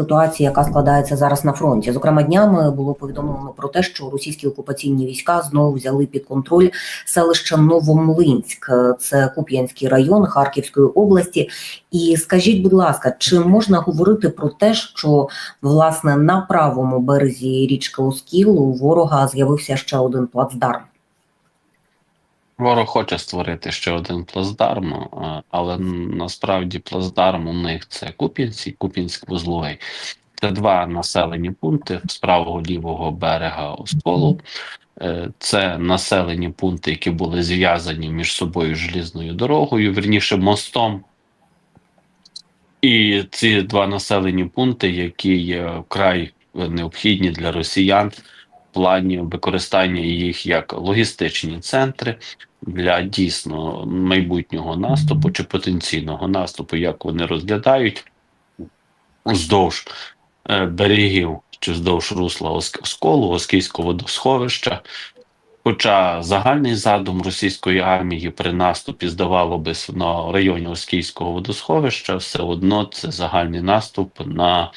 ситуації, яка складається зараз на фронті. Зокрема, днями було повідомлено про те, що російські окупаційні війська знову взяли під контроль селище Новомлинськ, це Куп'янський район Харківської області. І скажіть, будь ласка, чи можна говорити про те, що власне на правому березі річки Оскіл у ворога з'явився ще один плацдарм? Ворог хоче створити ще один плацдарм, але насправді плацдарм у них це Куп'янці, Куп'янськ вузловий. Це два населені пункти з правого лівого берега Осколу. Е, Це населені пункти, які були зв'язані між собою желізною дорогою, верніше мостом. І ці два населені пункти, які є вкрай необхідні для росіян в плані використання їх як логістичні центри для дійсно майбутнього наступу чи потенційного наступу, як вони розглядають вздовж е, берегів чи вздовж русла Оск- Осколу, Оскільського водосховища. Хоча загальний задум російської армії при наступі, здавало би, на районі Оскільського водосховища, все одно це загальний наступ на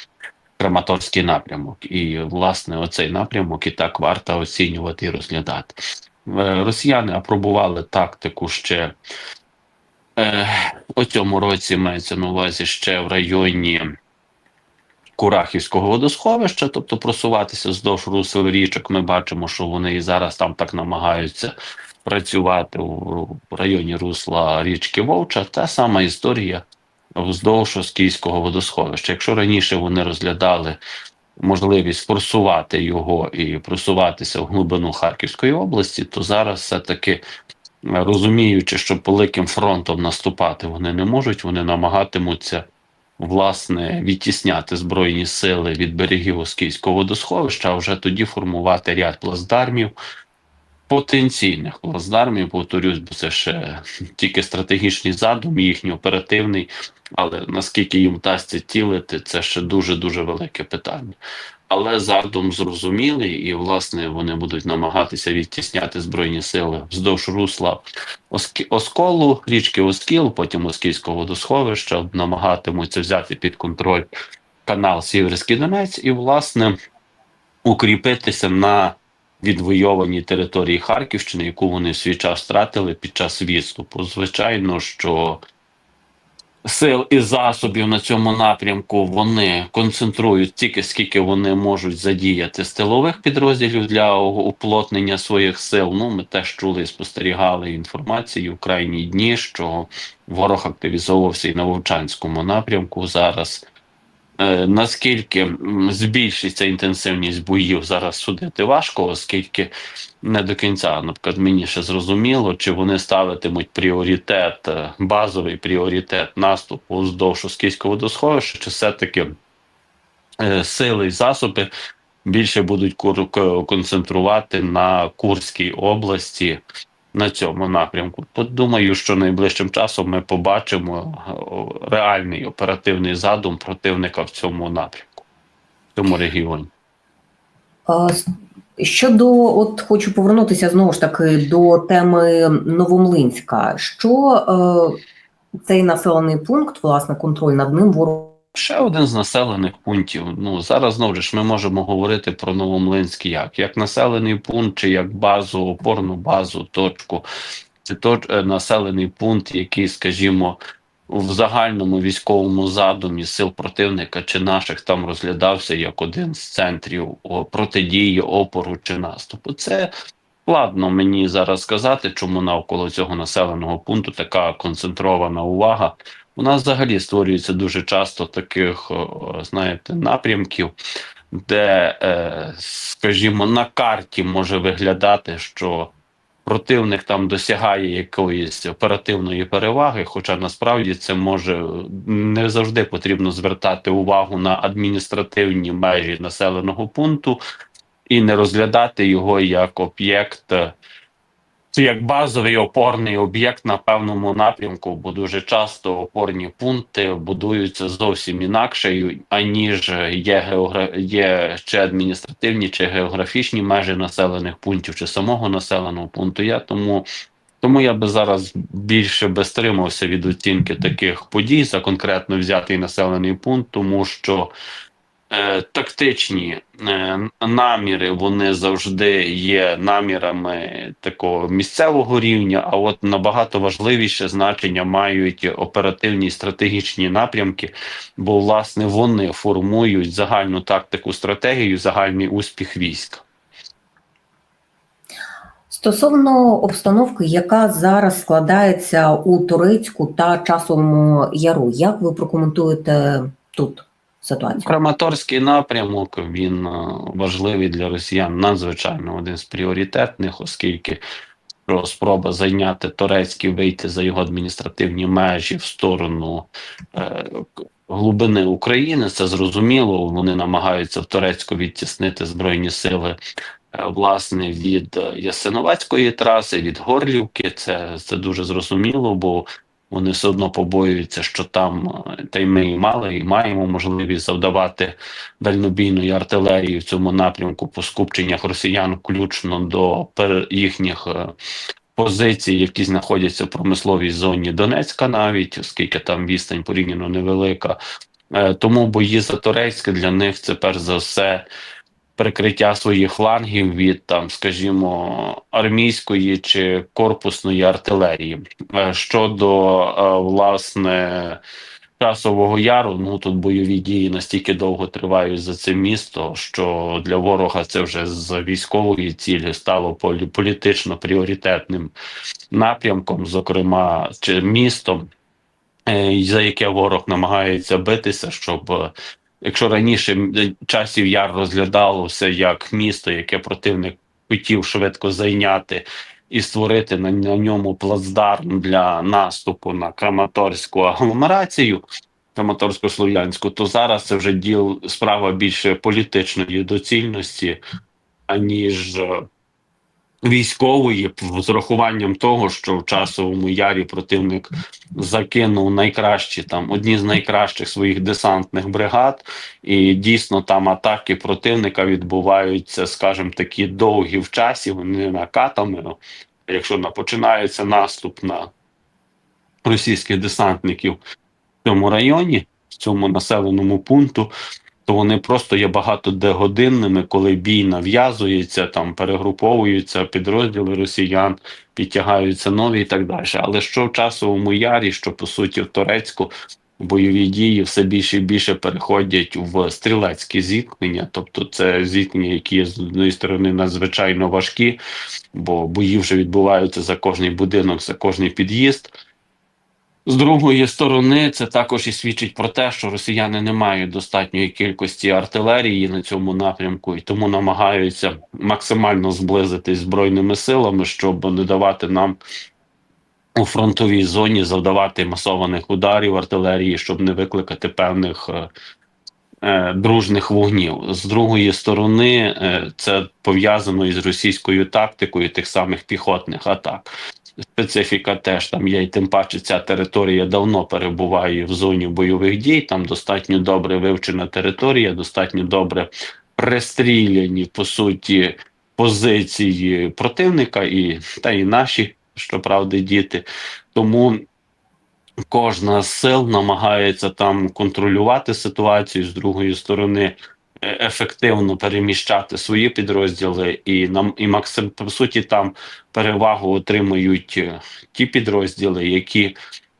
Краматорський напрямок. І, власне, оцей напрямок і так варто оцінювати і розглядати. Е, Росіяни апробували тактику ще е, у цьому році мається на увазі ще в районі Курахівського водосховища, тобто просуватися вздовж русел річок. Ми бачимо, що вони і зараз там так намагаються працювати в районі русла річки Вовча. Та сама історія вздовж Оскільського водосховища. Якщо раніше вони розглядали можливість форсувати його і просуватися в глибину Харківської області, то зараз все-таки е, розуміючи, що великим фронтом наступати вони не можуть, вони намагатимуться власне відтісняти збройні сили від берегів Оскільського водосховища, а вже тоді формувати ряд плацдармів. Потенційних плацдармів, повторюсь, бо це ще тільки стратегічний задум, їхній оперативний, але наскільки їм вдасться тілити, це ще дуже дуже велике питання. Але задум зрозумілий, і власне вони будуть намагатися відтісняти збройні сили вздовж русла Оскі- Осколу, річки Оскіл, потім Оскільського водосховища, намагатимуться взяти під контроль канал Сіверський Донець і, власне, укріпитися на відвойованій території Харківщини, яку вони в свій час втратили під час відступу. Звичайно, що сил і засобів на цьому напрямку вони концентрують тільки скільки вони можуть задіяти з тилових підрозділів для уплотнення своїх сил. Ну, ми теж чули спостерігали інформацію в крайні дні, що ворог активізовувався і на Вовчанському напрямку зараз. Е, наскільки збільшиться інтенсивність боїв зараз судити важко, оскільки не до кінця, наприклад, мені ще зрозуміло, чи вони ставитимуть пріоритет, е, базовий пріоритет наступу вздовж Оскільського водосховища, чи все-таки е, сили і засоби більше будуть концентрувати на Курській області на цьому напрямку. Думаю, що найближчим часом ми побачимо реальний оперативний задум противника в цьому напрямку, в цьому регіоні. Щодо, от хочу повернутися знову ж таки до теми Новомлинська. Що е, цей населений пункт, власне, контроль над ним ворог Ще один з населених пунктів. Ну зараз знову ж ми можемо говорити про Новомлинськ як як населений пункт, чи як базу, опорну базу, точку. Це то е, населений пункт, який, скажімо, в загальному військовому задумі сил противника чи наших там розглядався як один з центрів протидії, опору чи наступу. Це складно мені зараз сказати, чому навколо цього населеного пункту така концентрована увага. У нас взагалі створюється дуже часто таких, знаєте, напрямків, де, е, скажімо, на карті може виглядати, що противник там досягає якоїсь оперативної переваги, хоча насправді це може не завжди потрібно звертати увагу на адміністративні межі населеного пункту і не розглядати його як об'єкт. Це як базовий опорний об'єкт на певному напрямку, бо дуже часто опорні пункти будуються зовсім інакше, аніж є геогра... є чи адміністративні, чи географічні межі населених пунктів, чи самого населеного пункту. Я тому, тому я би зараз більше би стримався від оцінки таких подій за конкретно взятий населений пункт, тому що тактичні е, наміри вони завжди є намірами такого місцевого рівня. А от набагато важливіше значення мають оперативні стратегічні напрямки, бо власне вони формують загальну тактику, стратегію, загальний успіх війська. Стосовно обстановки, яка зараз складається у Турецьку та часовому яру, як ви прокоментуєте тут ситуацію? Краматорський напрямок він е, важливий для росіян, надзвичайно один з пріоритетних, оскільки спроба зайняти Турецький, вийти за його адміністративні межі в сторону е, глибини України. Це зрозуміло. Вони намагаються в Турецьку відтіснити збройні сили. е, Власне, від е, Ясиновацької траси, від Горлівки, це, це дуже зрозуміло, бо вони все одно побоюються, що там е, та й ми і мали, і маємо можливість завдавати дальнобійної артилерії в цьому напрямку по скупченнях росіян, включно до їхніх е, позицій, які знаходяться в промисловій зоні Донецька, навіть оскільки там відстань порівняно невелика. Е, Тому бої за Турецьке для них це перш за все прикриття своїх флангів від там, скажімо, армійської чи корпусної артилерії. Е, Щодо е, власне часового яру, ну тут бойові дії настільки довго тривають за це місто, що для ворога це вже з військової цілі стало полі- політично пріоритетним напрямком, зокрема чи містом, е, за яке ворог намагається битися, щоб. Е, Якщо раніше часів яр розглядалося як місто, яке противник хотів швидко зайняти і створити на, на ньому плацдарм для наступу на Краматорську агломерацію, Краматорсько-Слов'янську, то зараз це вже діл справа більше політичної доцільності, аніж е, військової, з урахуванням того, що в часовому ярі противник закинув найкращі там одні з найкращих своїх десантних бригад, і дійсно там атаки противника відбуваються, скажімо, такі довгі в часі, вони накатами. Якщо на починається наступ на російських десантників в цьому районі, в цьому населеному пункту, то вони просто є багатодегодинними, коли бій нав'язується, там перегруповуються підрозділи росіян, підтягаються нові і так далі. Але що в часовому ярі, що по суті в Турецьку бойові дії все більше і більше переходять в стрілецькі зіткнення, тобто це зіткнення, які з однієї сторони надзвичайно важкі, бо бої вже відбуваються за кожний будинок, за кожний під'їзд. З другої сторони, це також і свідчить про те, що росіяни не мають достатньої кількості артилерії на цьому напрямку, і тому намагаються максимально зблизитись збройними силами, щоб не давати нам у фронтовій зоні завдавати масованих ударів артилерії, щоб не викликати певних е, е, дружних вогнів. З другої сторони, е, це пов'язано із російською тактикою тих самих піхотних атак. Специфіка теж там є, і тим паче ця територія давно перебуває в зоні бойових дій. Там достатньо добре вивчена територія, достатньо добре пристріляні по суті позиції противника, і та і наші, щоправда, діти. Тому кожна з сил намагається там контролювати ситуацію з другої сторони. Ефективно переміщати свої підрозділи, і нам і максим по суті там перевагу отримують е, ті підрозділи, які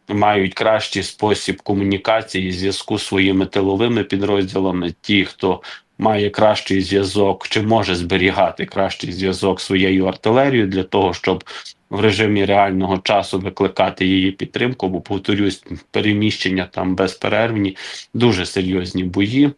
мають кращий спосіб комунікації зв'язку з своїми тиловими підрозділами. Ті, хто має кращий зв'язок чи може зберігати кращий зв'язок своєю артилерією для того, щоб в режимі реального часу викликати її підтримку, бо повторюсь, переміщення там безперервні, дуже серйозні бої.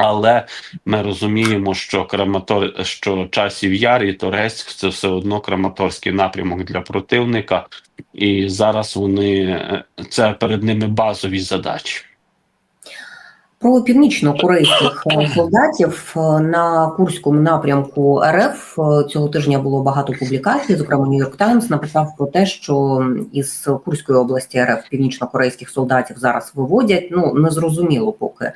Але ми розуміємо, що Краматор, що часів яр і Торецьк це все одно Краматорський напрямок для противника, і зараз вони е, це перед ними базові задачі. Про північно-корейських е, солдатів е, на Курському напрямку РФ е, цього тижня було багато публікацій. Зокрема, Нью-Йорк Таймс написав про те, що із Курської області РФ північно-корейських солдатів зараз виводять. Ну незрозуміло поки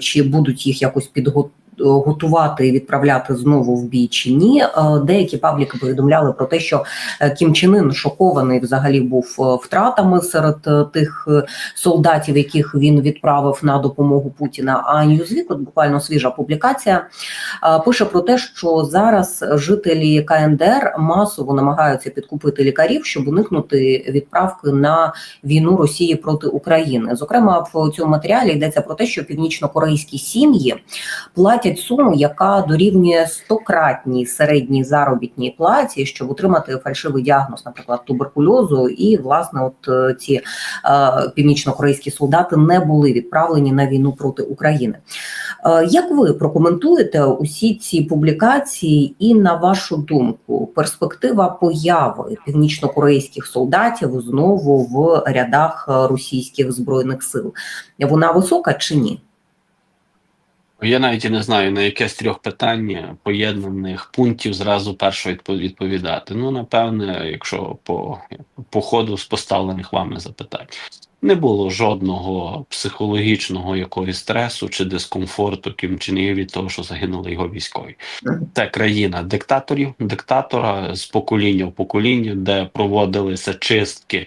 чи будуть їх якось підго- готувати і відправляти знову в бій чи ні. Е, Деякі пабліки повідомляли про те, що е, Кім Чен Ын шокований взагалі був е, втратами серед тих солдатів, яких він відправив на допомогу Путіна. А Newsweek, от буквально свіжа публікація, пише про те, що зараз жителі КНДР масово намагаються підкупити лікарів, щоб уникнути відправки на війну Росії проти України. Зокрема, в цьому матеріалі йдеться про те, що північно-корейські сім'ї платять суму, яка дорівнює стократній середній заробітній платі, щоб отримати фальшивий діагноз, наприклад, туберкульозу. І власне, от е, ці е, північно-корейські солдати не були відправлені на війну проти України. Е, Як ви прокоментуєте усі ці публікації, і на вашу думку, перспектива появи північно-корейських солдатів знову в рядах е, російських збройних сил? Вона висока чи ні? Я навіть і не знаю, на яке з трьох питань поєднаних пунктів зразу перше відповідати. Ну, напевне, якщо по, по ходу з поставлених вами запитань. Не було жодного психологічного якогось стресу чи дискомфорту Кім Чен Ір від того, що загинули його військові. Це країна диктаторів, диктатора з покоління в покоління, де проводилися чистки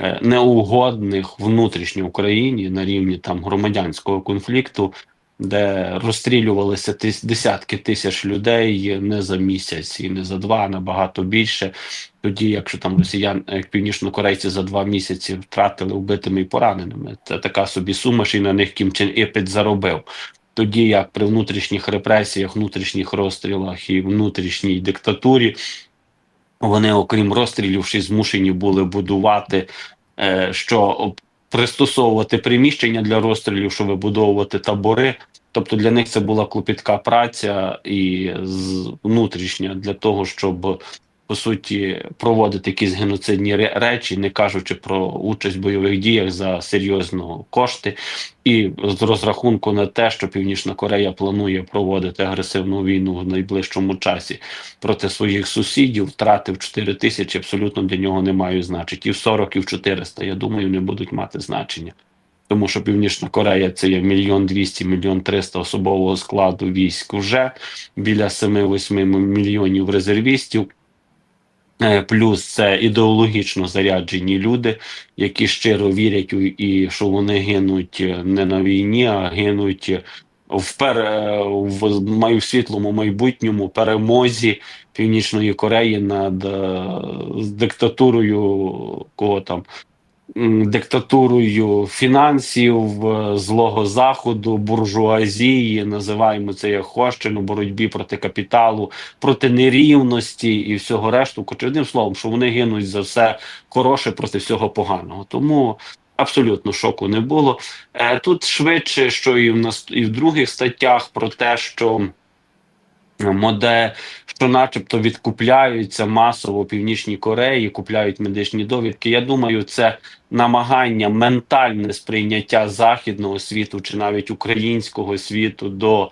е, неугодних внутрішньо Україні на рівні там громадянського конфлікту, де розстрілювалися десятки тисяч людей не за місяць і не за два, а набагато більше. Тоді, якщо там росіян, як північнокорейці за два місяці втратили вбитими і пораненими, це така собі сума, що й на них Кім Чен Ір підзаробив. Тоді як при внутрішніх репресіях, внутрішніх розстрілах і внутрішній диктатурі, вони, окрім розстрілів, ще й змушені були будувати, е, що пристосовувати приміщення для розстрілів, щоб вибудовувати табори. Тобто для них це була клопітка праця і внутрішня для того, щоб по суті проводити якісь геноцидні речі, не кажучи про участь в бойових діях за серйозно кошти, і з розрахунку на те, що Північна Корея планує проводити агресивну війну в найближчому часі проти своїх сусідів, втрати в 4 тисячі абсолютно для нього не мають значення. І в 40, і в 400, я думаю, не будуть мати значення. Тому що Північна Корея це є мільйон двісті, мільйон триста особового складу військ вже біля 7-8 мільйонів резервістів. Е, Плюс це ідеологічно заряджені люди, які щиро вірять у і що вони гинуть е, не на війні, а гинуть впер... в, е, маю світлому майбутньому перемозі Північної Кореї над диктатурою кого там диктатурою фінансів, е, злого заходу, буржуазії, називаємо це як хочемо, боротьбі проти капіталу, проти нерівності і всього решту. Одним словом, що вони гинуть за все хороше проти всього поганого. Тому абсолютно шоку не було. Е, Тут швидше, що і в нас і в других статтях про те, що моде, що начебто відкупляються масово в Північній Кореї, купляють медичні довідки. Я думаю, це намагання ментальне сприйняття західного світу чи навіть українського світу до.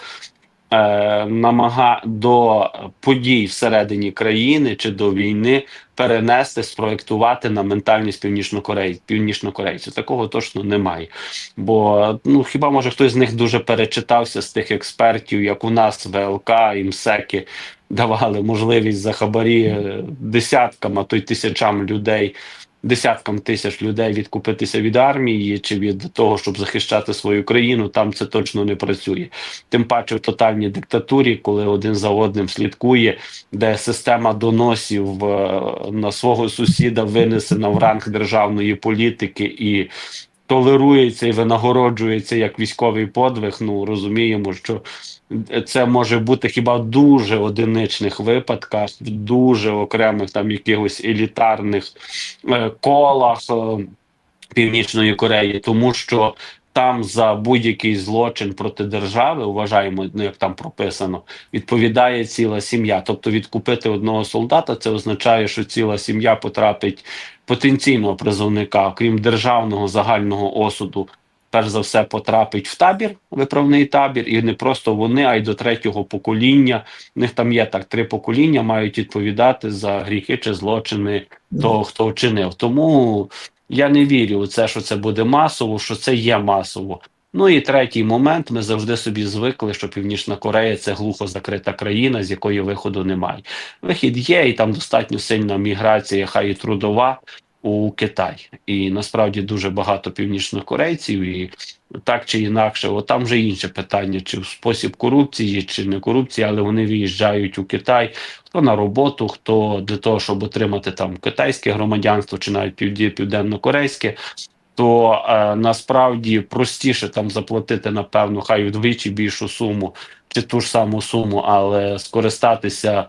Е, намага до подій всередині країни чи до війни перенести, спроектувати на ментальність північнокорей, північнокорейців. Такого точно немає. Бо ну хіба може хтось з них дуже перечитався з тих експертів, як у нас ВЛК і МСЕКи давали можливість за хабарі е, десяткам, а то й тисячам людей. Десяткам тисяч людей відкупитися від армії чи від того, щоб захищати свою країну, там це точно не працює. Тим паче в тотальній диктатурі, коли один за одним слідкує, де система доносів е, на свого сусіда винесена в ранг державної політики і толерується і винагороджується як військовий подвиг. Ну розуміємо, що це може бути хіба в дуже одиничних випадках, в дуже окремих там якихось елітарних е, колах е, Північної Кореї, тому що там за будь-який злочин проти держави, вважаємо, ну як там прописано, відповідає ціла сім'я. Тобто відкупити одного солдата, це означає, що ціла сім'я потрапить потенційного призовника, окрім державного загального осуду. Перш за все потрапить в табір, виправний табір, і не просто вони, а й до третього покоління. В них там є так: три покоління мають відповідати за гріхи чи злочини того, хто вчинив. Тому я не вірю у це, що це буде масово, що це є масово. Ну і третій момент: ми завжди собі звикли, що Північна Корея це глухо закрита країна, з якої виходу немає. Вихід є, і там достатньо сильна міграція, хай і трудова у Китай. І насправді дуже багато північнокорейців, і так чи інакше, от там вже інше питання: чи в спосіб корупції, чи не корупції, але вони виїжджають у Китай. Хто на роботу, хто для того, щоб отримати там китайське громадянство, чи навіть південно-корейське, то е, насправді простіше там заплатити, напевно, хай вдвічі більшу суму, чи ту ж саму суму, але скористатися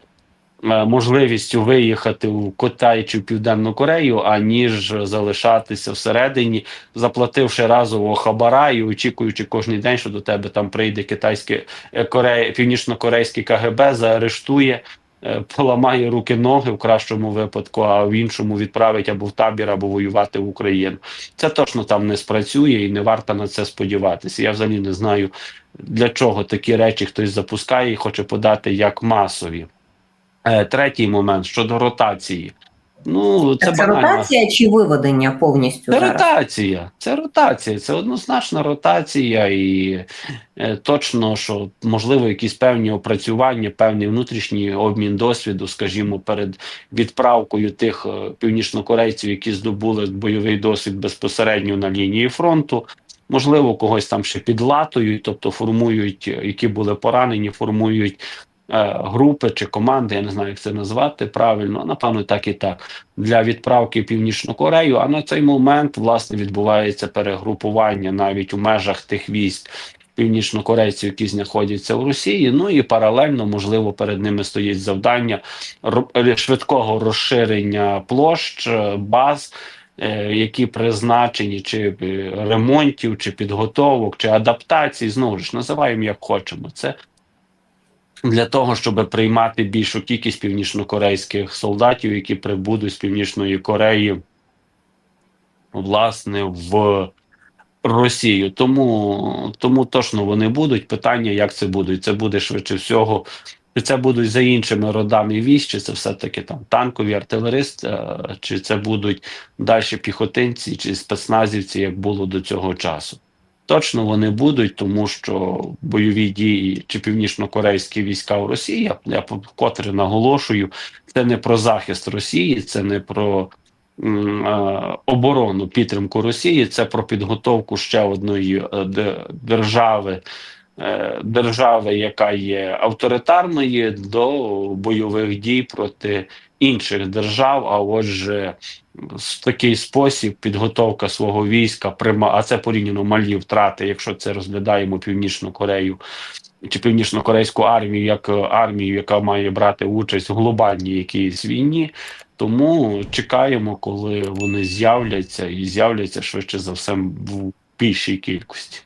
можливістю виїхати у Китай чи в Південну Корею, аніж залишатися всередині, заплативши разово хабара і очікуючи кожен день, що до тебе там прийде китайське е, Корея, північно-корейське КГБ, заарештує. е, Поламає руки ноги в кращому випадку, а в іншому відправить або в табір, або воювати в Україну. Це точно там не спрацює і не варто на це сподіватися. Я взагалі не знаю, для чого такі речі хтось запускає і хоче подати як масові. Е, третій момент щодо ротації. Ну, це, Це, банально. ротація чи виведення повністю Це зараз? ротація, це ротація, це однозначна ротація, і е, точно, що можливо якісь певні опрацювання, певний внутрішній обмін досвіду, скажімо, перед відправкою тих е, північнокорейців, які здобули бойовий досвід безпосередньо на лінії фронту. Можливо, когось там ще підлатують, тобто формують, е, які були поранені, формують групи чи команди, я не знаю, як це назвати правильно, напевно, так і так для відправки в Північну Корею. А на цей момент власне відбувається перегрупування навіть у межах тих військ північнокорейців, які знаходяться в Росії. Ну і паралельно, можливо, перед ними стоїть завдання швидкого розширення площ, е, баз. е, Які призначені чи е, ремонтів, чи підготовок, чи адаптацій, знову ж називаємо як хочемо. Це для того, щоб приймати більшу кількість північнокорейських солдатів, які прибудуть з Північної Кореї, власне, в Росію. Тому, тому точно вони будуть. Питання, як це будуть? Це буде швидше всього. Чи це будуть за іншими родами військ, чи це все-таки там танкові артилеристи, е, чи це будуть далі піхотинці, чи спецназівці, як було до цього часу. Точно вони будуть, тому що бойові дії чи північно-корейські війська в Росії, я, вкотре наголошую, це не про захист Росії, це не про е, оборону підтримку Росії, це про підготовку ще одної е, держави, держави, яка є авторитарної, до бойових дій проти інших держав. А отже, в такий спосіб підготовка свого війська прима, а це порівняно малі втрати, якщо це розглядаємо Північну Корею чи північно-корейську армію як е, армію, яка має брати участь в глобальній якійсь війні. Тому чекаємо, коли вони з'являться, і з'являться швидше за все в більшій кількості.